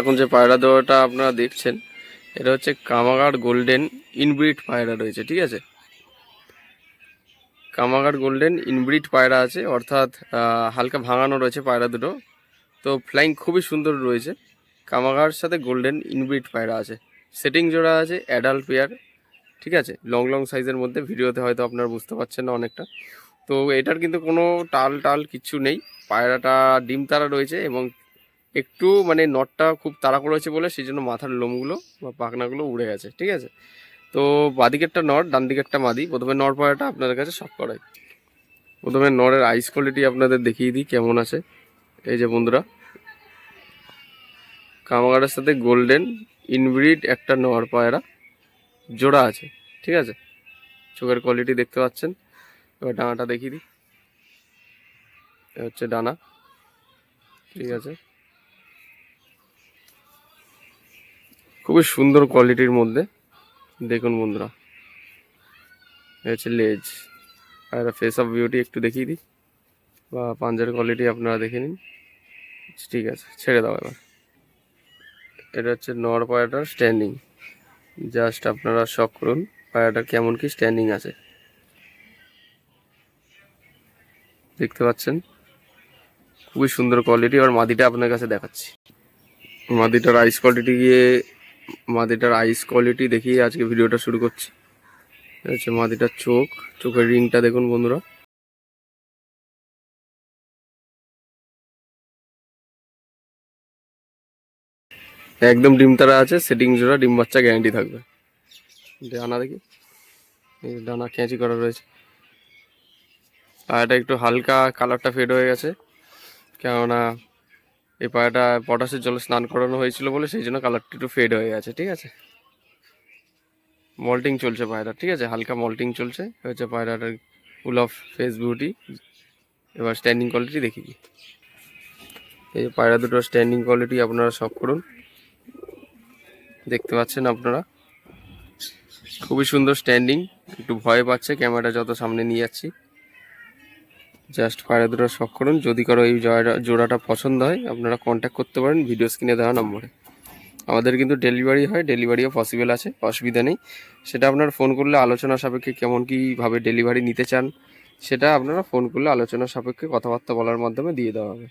এখন যে পায়রা দেওয়াটা আপনারা দেখছেন, এটা হচ্ছে কামাগার গোল্ডেন ইনব্রিড পায়রা রয়েছে, ঠিক আছে? কামাগার গোল্ডেন ইনব্রিড পায়রা আছে, অর্থাৎ হালকা ভাঙানো রয়েছে পায়রা দুটো। তো ফ্লাইং খুবই সুন্দর রয়েছে। কামাগার সাথে গোল্ডেন ইনব্রিড পায়রা আছে। সেটিং জোড়া আছে, অ্যাডাল্ট পেয়ার, ঠিক আছে? লং লং সাইজের মধ্যে, ভিডিওতে হয়তো আপনারা বুঝতে পারছেন না অনেকটা। তো এটার কিন্তু কোনো টাল টাল কিচ্ছু নেই। পায়রাটা ডিম তারা রয়েছে এবং একটু মানে নটটা খুব তাড়া করেছে বলে সেই জন্য মাথার লোমগুলো বা পাখনাগুলো উড়ে গেছে, ঠিক আছে? তো বাদিকেরটা নর ডান দিকেরটা মাদি, প্রথমে নর পায়রাটা আপনাদের কাছে সব করাই। প্রথমে নরের আইস কোয়ালিটি আপনাদের দেখিয়ে দিই কেমন আছে। এই যে বন্ধুরা, কামাগারের সাথে গোল্ডেন ইনব্রিড একটা নর পায়রা জোড়া আছে, ঠিক আছে? চোখের কোয়ালিটি দেখতে পাচ্ছেন। এবার ডানাটা দেখিয়ে দিই। হচ্ছে ডানা, ঠিক আছে? খুবই সুন্দর কোয়ালিটির মধ্যে। দেখুন বন্ধুরা। হচ্ছে লেজ। আর ফেস অফ বিউটি একটু দেখিয়ে দিই। বা পাঞ্জার কোয়ালিটি আপনারা দেখে নিন। ঠিক আছে, ছেড়ে দাও এবার। এটা হচ্ছে নর পায়াটার স্ট্যান্ডিং জাস্ট আপনারা শখ করুন, পায়াটা কেমন কি স্ট্যান্ডিং আছে। দেখতে পাচ্ছেন? খুবই সুন্দর কোয়ালিটি আর মাদিটা আপনার কাছে দেখাচ্ছি। মাদিটার আইস কোয়ালিটি গিয়ে মাদিটার আইস কোয়ালিটি দেখিয়ে আজকে ভিডিওটা শুরু করছি। হচ্ছে মাদিটার চোখ। চোখের রিংটা দেখুন বন্ধুরা। একদম ডিম তারা আছে সেটিং জোড়া, ডিম বাচ্চা গ্যারান্টি থাকবে। ডানা দেখি। ডানা খেঁচি করা রয়েছে। আর এটা একটু হালকা কালারটা ফেড হয়ে গেছে। কেননা এই পায়রাটা পটাশের জলে স্নান করানো হয়েছিল বলে সেই জন্য কালারটা একটু ফেড হয়ে গেছে, ঠিক আছে? মল্টিং চলছে পায়রা ঠিক আছে? হালকা মল্টিং চলছে। হচ্ছে পায়রাটার ফুল অফ ফেস বিউটি এবার স্ট্যান্ডিং কোয়ালিটি দেখি কি। এই পায়রা দুটো স্ট্যান্ডিং কোয়ালিটি আপনারা সব করুন। দেখতে পাচ্ছেন আপনারা? খুবই সুন্দর স্ট্যান্ডিং একটু ভয় পাচ্ছে ক্যামেরা যত সামনে নিয়ে যাচ্ছি। জাস্ট পায়রা দুটো শখ করুন। যদি কারও এই জোড়াটা পছন্দ হয়, আপনারা কন্ট্যাক্ট করতে পারেন ভিডিও স্ক্রিনে দেওয়া নম্বরে। আমাদের কিন্তু ডেলিভারি হয় ডেলিভারিও পসিবল আছে, অসুবিধা নেই। সেটা আপনারা ফোন করলে আলোচনা সাপেক্ষে কেমন কীভাবে ডেলিভারি নিতে চান, সেটা আপনারা ফোন করলে আলোচনা সাপেক্ষে কথাবার্তা বলার মাধ্যমে দিয়ে দেওয়া হবে।